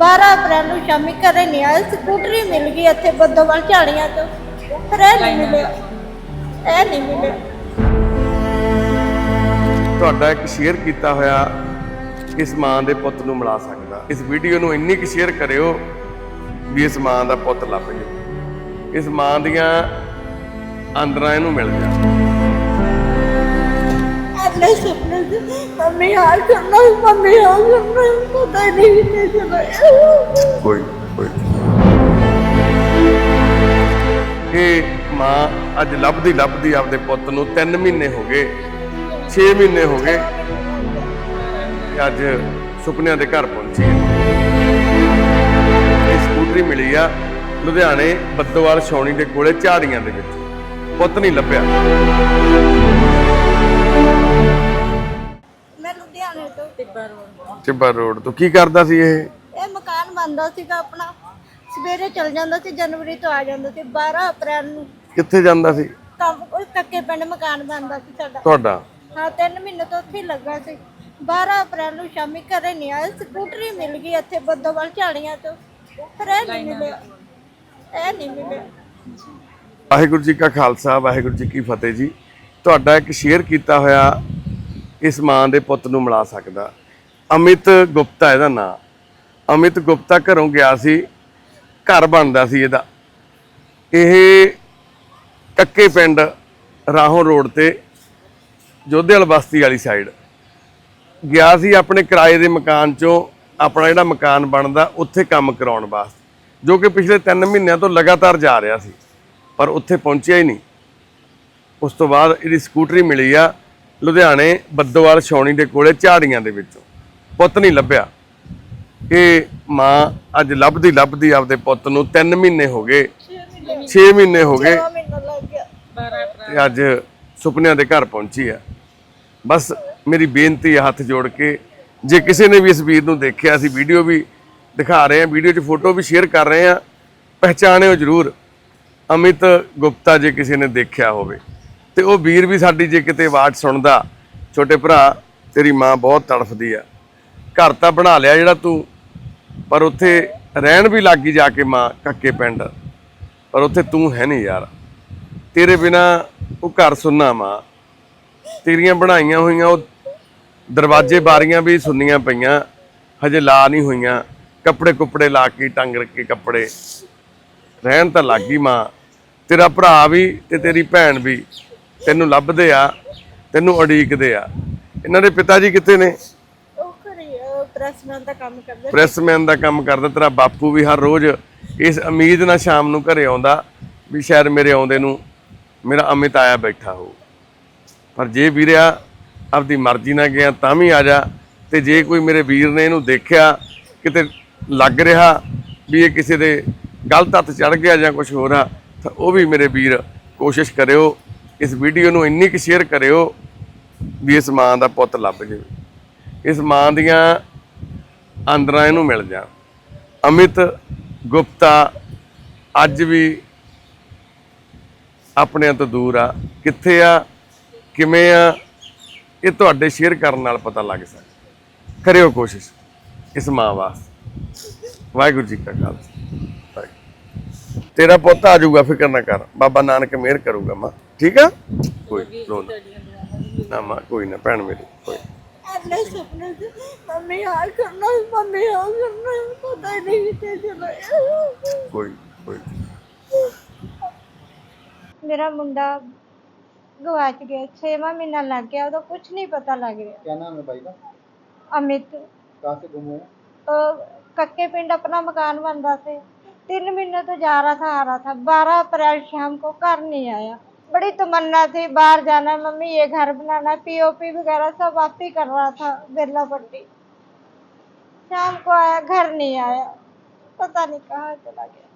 12 ਅਪ੍ਰੈਲ ਨੂੰ ਸ਼ਾਮੀ ਘਰੇ ਨਹੀਂ ਆਇਆ ਸਕੂਟਰੀ ਮਿਲ ਗਈ ਇੱਥੇ ਬੱਦੋਵਾਲ ਝਾੜੀਆਂ ਤੋਂ। ਪਰ ਇਹ ਨਹੀਂ ਮਿਲਿਆ। ਇਹ ਨਹੀਂ ਮਿਲਿਆ। ਤੁਹਾਡਾ ਇੱਕ ਸ਼ੇਅਰ ਕੀਤਾ ਹੋਇਆ ਇਸ ਮਾਂ ਦੇ ਪੁੱਤ ਨੂੰ ਮਿਲਾ ਸਕਦਾ। ਇਸ ਵੀਡੀਓ ਨੂੰ ਇੰਨੀ ਕੁ ਸ਼ੇਅਰ ਕਰਿਓ ਵੀ ਇਸ ਮਾਂ ਦਾ ਪੁੱਤ ਲੱਭ ਜੇ। ਇਸ ਮਾਂ ਦੀਆਂ ਅੰਦਰਾਂ ਇਹਨੂੰ ਮਿਲ ਜਾ ਆਪਣੇ ਸੁਪਨੇ ਮੰਮੀ ਆ ਕਰਨਾ, ਮੰਮੀ ਆ ਕਰਨਾ, ਪਤਾ ਨਹੀਂ ਕਿੱਥੇ ਚਲਾ ਗਿਆ। ਕੋਈ ਕੋਈ ਇਹ ਮਾਂ, ਅੱਜ ਲੱਭਦੀ ਲੱਭਦੀ ਆਪਦੇ ਪੁੱਤ ਨੂੰ 3 ਮਹੀਨੇ ਹੋ ਗਏ 6 ਮਹੀਨੇ ਹੋ ਗਏ, ਤੇ ਅੱਜ ਸੁਪਨਿਆਂ ਦੇ ਘਰ ਪਹੁੰਚੀ ਹੈ। ਇਹ ਸਕੂਟਰੀ ਮਿਲੀ ਆ ਲੁਧਿਆਣੇ ਬੱਦੋਵਾਲ ਛਾਉਣੀ ਦੇ ਕੋਲੇ ਝਾੜੀਆਂ ਦੇ ਵਿੱਚ। ਪੁੱਤ ਨਹੀਂ ਲੱਭਿਆ। ਲੁਧਿਆਣੇ ਤੋਂ। ਚਿੱਬਾ ਰੋਡ ਤੋਂ। ਕੀ ਕਰਦਾ ਸੀ ਇਹ? ਇਹ ਮਕਾਨ ਬੰਦਾ ਸੀਗਾ ਆਪਣਾ। ਸਵੇਰੇ ਚਲ ਜਾਂਦਾ ਸੀ ਜਨਵਰੀ ਤੋਂ ਆ ਜਾਂਦਾ ਸੀ 12 ਅਪ੍ਰੈਲ ਨੂੰ। ਕਿੱਥੇ ਜਾਂਦਾ ਸੀ? ਕੰਮ ਕੋਈ ਕੱਕੇ ਪਿੰਡ ਮਕਾਨ ਬੰਦਾ ਸੀ ਸਾਡਾ। ਤੁਹਾਡਾ? ਹਾਂ 3 ਮਹੀਨੇ ਤੋਂ ਉੱਥੇ ਹੀ ਲੱਗਾ ਸੀ। 12 ਅਪ੍ਰੈਲ ਨੂੰ ਸ਼ਾਮੀ ਘਰੇ ਨਹੀਂ ਆਇਆ ਸਕੂਟਰੀ ਮਿਲ ਗਈ ਇੱਥੇ ਬੱਦੋਵਾਲ ਝਾੜੀਆਂ ਤੋਂ। ਪਰ ਇਹ ਨਹੀਂ ਮਿਲਿਆ। ਇਹ ਨਹੀਂ ਮਿਲਿਆ। ਵਾਹਿਗੁਰੂ ਜੀ ਕਾ ਖਾਲਸਾ ਵਾਹਿਗੁਰੂ ਜੀ ਕੀ ਫਤਿਹ ਜੀ। ਤੁਹਾਡਾ ਇੱਕ ਸ਼ੇਅਰ ਕੀਤਾ ਹੋਇਆ ਇਸ ਮਾਂ ਦੇ ਪੁੱਤ ਨੂੰ ਮਿਲਾ ਸਕਦਾ। ਅਮਿਤ ਗੁਪਤਾ ਇਹਦਾ ਨਾਂ। ਅਮਿਤ ਗੁਪਤਾ ਘਰੋਂ ਗਿਆ ਸੀ, ਘਰ ਬਣਦਾ ਸੀ ਇਹਦਾ। ਇਹ ਕੱਕੇ ਪਿੰਡ ਰਾਹੋਂ ਰੋਡ ਤੇ ਜੋਧੇਵਾਲ ਬਸਤੀ ਵਾਲੀ ਸਾਈਡ ਗਿਆ ਸੀ ਆਪਣੇ ਕਿਰਾਏ ਦੇ ਮਕਾਨ ਚੋਂ, ਆਪਣਾ ਜਿਹੜਾ ਮਕਾਨ ਬਣਦਾ, ਉੱਥੇ ਕੰਮ ਕਰਾਉਣ ਵਾਸਤੇ, ਜੋ ਕਿ ਪਿਛਲੇ 3 ਮਹੀਨਿਆਂ ਤੋਂ ਲਗਾਤਾਰ ਜਾ ਰਿਹਾ ਸੀ, ਪਰ ਉੱਥੇ ਪਹੁੰਚਿਆ ਹੀ ਨਹੀਂ। ਉਸ ਤੋਂ ਬਾਅਦ ਇਹਦੀ ਸਕੂਟਰੀ ਮਿਲੀ ਆ ਲੁਧਿਆਣੇ ਬੱਦੋਵਾਲ ਛਾਉਣੀ ਦੇ ਕੋਲੇ ਝਾੜੀਆਂ ਦੇ ਵਿੱਚੋਂ। ਪੁੱਤ ਨਹੀਂ ਲੱਭਿਆ। ਇਹ ਮਾਂ ਅੱਜ ਲੱਭਦੀ ਲੱਭਦੀ ਆਪਦੇ ਪੁੱਤ ਨੂੰ 3 ਮਹੀਨੇ ਹੋ ਗਏ 6 ਮਹੀਨੇ ਹੋ ਗਏ 2 ਮਹੀਨਾ ਲੱਗ ਗਿਆ। ਤੇ ਅੱਜ ਸੁਪਨਿਆਂ ਦੇ ਘਰ ਪਹੁੰਚੀ ਆ। ਬਸ ਮੇਰੀ ਬੇਨਤੀ ਹੈ ਹੱਥ ਜੋੜ ਕੇ ਜੇ ਕਿਸੇ ਨੇ ਵੀ ਇਸ ਵੀਰ ਨੂੰ ਦੇਖਿਆ ਸੀ ਵੀਡੀਓ ਵੀ ਦਿਖਾ ਰਹੇ ਆ ਵੀਡੀਓ 'ਚ ਫੋਟੋ ਵੀ ਸ਼ੇਅਰ ਕਰ ਰਹੇ ਆ ਪਹਿਚਾਣਿਓ ਜਰੂਰ। ਅਮਿਤ ਗੁਪਤਾ ਜੇ ਕਿਸੇ ਨੇ ਦੇਖਿਆ ਹੋਵੇ। ਤੇ ਉਹ ਵੀਰ ਵੀ ਸਾਡੀ ਜੇ ਕਿਤੇ ਆਵਾਜ਼ ਸੁਣਦਾ, ਛੋਟੇ ਭਰਾ, ਤੇਰੀ ਮਾਂ ਬਹੁਤ ਤੜਫਦੀ ਆ। ਘਰ ਤਾਂ ਬਣਾ ਲਿਆ ਜਿਹੜਾ ਤੂੰ, ਪਰ ਉੱਥੇ ਰਹਿਣ ਵੀ ਲੱਗੀ ਜਾ ਕੇ ਮਾਂ, ਕੱਕੇ ਪਿੰਡ। ਪਰ ਉੱਥੇ ਤੂੰ ਹੈ ਨਹੀਂ ਯਾਰ। ਤੇਰੇ ਬਿਨਾ ਉਹ ਘਰ ਸੁੰਨਾ ਮਾਂ। ਤੇਰੀਆਂ ਬਣਾਈਆਂ ਹੋਈਆਂ, ਉਹ ਦਰਵਾਜ਼ੇ ਬਾਰੀਆਂ ਵੀ ਸੁੰਨੀਆਂ ਪਈਆਂ, ਹਜੇ ਲਾ ਨਹੀਂ ਹੋਈਆਂ। ਕੱਪੜੇ ਕੁੱਪੜੇ ਲਾ ਕੇ, ਟੰਗ ਕੇ ਕੱਪੜੇ। ਰਹਿਣ ਤਾਂ ਲੱਗੀ ਮਾਂ। ਤੇਰਾ ਭਰਾ ਵੀ ਤੇ ਤੇਰੀ ਭੈਣ ਵੀ। ਤੈਨੂੰ ਲੱਭਦੇ ਆ ਤੈਨੂੰ ਉਡੀਕਦੇ ਆ। ਇਹਨਾਂ ਦੇ ਪਿਤਾ ਜੀ ਕਿੱਥੇ ਨੇ? ਉਹ ਘਰੇ ਪ੍ਰੈਸਮੈਨ ਦਾ ਕੰਮ ਕਰਦੇ ਪ੍ਰੈਸਮੈਨ ਦਾ ਕੰਮ ਕਰਦਾ ਤੇਰਾ ਬਾਪੂ ਵੀ ਹਰ ਰੋਜ਼ ਇਸ ਉਮੀਦ ਨਾਲ ਸ਼ਾਮ ਨੂੰ ਘਰੇ ਆਉਂਦਾ ਵੀ ਸ਼ਾਇਦ ਮੇਰੇ ਆਉਂਦੇ ਨੂੰ ਮੇਰਾ ਅਮਿਤ ਆਇਆ ਬੈਠਾ ਹੋ। ਪਰ ਜੇ ਵੀਰਿਆ ਆਪਦੀ ਮਰਜ਼ੀ ਨਾਲ ਗਿਆ ਤਾਂ ਵੀ ਆ ਜਾ ਤੇ ਜੇ ਕੋਈ ਮੇਰੇ ਵੀਰ ਨੇ ਇਹਨੂੰ ਦੇਖਿਆ ਕਿਤੇ ਲੱਗ ਰਿਹਾ ਵੀ ਇਹ ਕਿਸੇ ਦੇ ਗਲਤ ਹੱਥ ਚੜ ਗਿਆ ਜਾਂ ਕੁਝ ਹੋਰ ਆ ਤਾਂ ਉਹ ਵੀ ਮੇਰੇ ਵੀਰ ਕੋਸ਼ਿਸ਼ ਕਰਿਓ ਇਸ ਵੀਡੀਓ ਨੂੰ ਇੰਨੀ ਕੁ ਸ਼ੇਅਰ ਕਰਿਓ ਵੀ ਇਸ ਮਾਂ ਦਾ ਪੁੱਤ ਲੱਭ ਜਾਵੇ। ਇਸ ਮਾਂ ਦੀਆਂ ਆਂਦਰਾਂ ਇਹਨੂੰ ਮਿਲ ਜਾ ਅਮਿਤ ਗੁਪਤਾ ਅੱਜ ਵੀ ਆਪਣਿਆਂ ਤੋਂ ਦੂਰ ਆ। ਕਿੱਥੇ ਆ, ਕਿਵੇਂ ਆ, ਇਹ ਤੁਹਾਡੇ ਸ਼ੇਅਰ ਕਰਨ ਨਾਲ ਪਤਾ ਲੱਗ ਸਕਦਾ। ਕਰਿਓ ਕੋਸ਼ਿਸ਼ ਇਸ ਮਾਂ ਵਾਸਤੇ। ਵਾਹਿਗੁਰੂ ਜੀ ਕਾ ਖਾਲਸਾ। ਵਾਹਿਗੁਰੂ। ਤੇਰਾ ਪੁੱਤ ਆ ਜਾਊਗਾ, ਫਿਕਰ ਨਾ ਕਰ। ਬਾਬਾ ਨਾਨਕ ਮਿਹਰ ਕਰੂਗਾ ਮਾਂ। ਠੀਕ ਆ ਕੋਈ ਰੋ ਨਾ ਨਾ ਮਾਂ ਕੋਈ ਨਾ ਭੈਣ ਮੇਰੀ ਕੋਈ ਆਪਣੇ ਸੁਪਨੇ ਚ ਮੰਮੀ ਆ ਕਰਨਾ ਮੰਮੀ ਆ ਕਰਨਾ ਪਤਾ ਹੀ ਨਹੀਂ ਕਿੱਥੇ ਚਲਾ ਗਿਆ। ਕੋਈ ਕੋਈ ਮੇਰਾ ਮੁੰਡਾ ਗਵਾਚ ਗਿਆ 6ਵਾਂ ਮਹੀਨਾ ਲੱਗ ਗਿਆ ਉਹਦਾ ਕੁਝ ਨਹੀਂ ਪਤਾ ਲੱਗ ਰਿਹਾ क्या नाम है भाई का ਅਮਿਤ कहाँ से गुम हुए ਉਹ ਕੱਕੇ ਪਿੰਡ अपना मकान बनता थे तीन महीने तो जा रहा था आ रहा था बारह अप्रैल शाम को घर नहीं आया बड़ी तमन्ना थी बाहर जाना मम्मी ये घर बनाना पीओपी वगैरह सब आप ही कर रहा था बिरला पट्टी शाम को आया घर नहीं आया पता नहीं कहाँ चला गया